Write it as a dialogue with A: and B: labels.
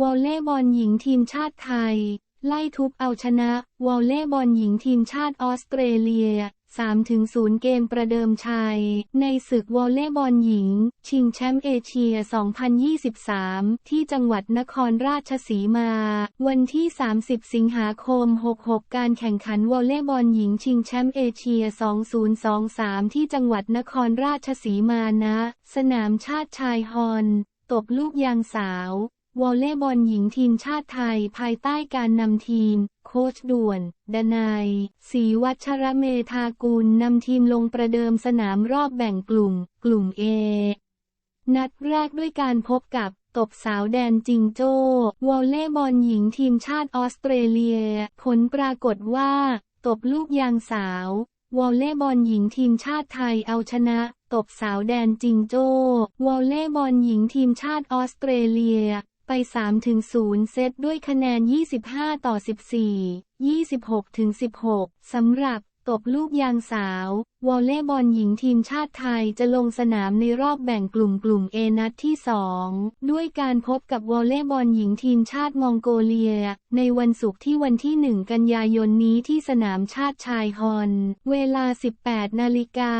A: วอลเลย์บอลหญิงทีมชาติไทย ไล่ทุบเอาชนะ วอลเลย์บอลหญิงทีมชาติออสเตรเลีย 3-0 เกมประเดิมชัย ในศึกวอลเลย์บอลหญิง ชิงแชมป์เอเชีย 2023 ที่จังหวัดนครราชสีมา วันที่ 30 สิงหาคม 66 การแข่งขันวอลเลย์บอลหญิง ชิงแชมป์เอเชีย 2023 ที่จังหวัดนครราชสีมานะ สนามชาติชายฮอน ตบลูกยางสาว วอลเลย์บอลหญิงทีมชาติไทยภายใต้การนำทีม โค้ชด่วน ดนายศรีวัชระเมธากุลนำทีมลงประเดิมสนามรอบแบ่งกลุ่ม กลุ่ม A นัดแรกด้วยการพบกับตบสาวแดนจิงโจ้ วอลเลย์บอลหญิงทีมชาติออสเตรเลีย ผลปรากฏว่า ตบลูกยางสาว วอลเลย์บอลหญิงทีมชาติไทยเอาชนะ ตบสาวแดนจิงโจ้ วอลเลย์บอลหญิงทีมชาติออสเตรเลีย ไป 3-0 เซตด้วยคะแนน 25 ต่อ 14 26 16 สำหรับตบลูกยางสาว วอลเลย์บอลหญิงทีมชาติไทยจะลงสนามในรอบแบ่งกลุ่มกลุ่ม A นัดที่ 2 ด้วยการพบกับวอลเลย์บอลหญิงทีมชาติมองโกเลีย ในวันศุกร์ที่วันที่ 1 กันยายนนี้ที่สนามชาติชายฮอน เวลา 18 นาฬิกา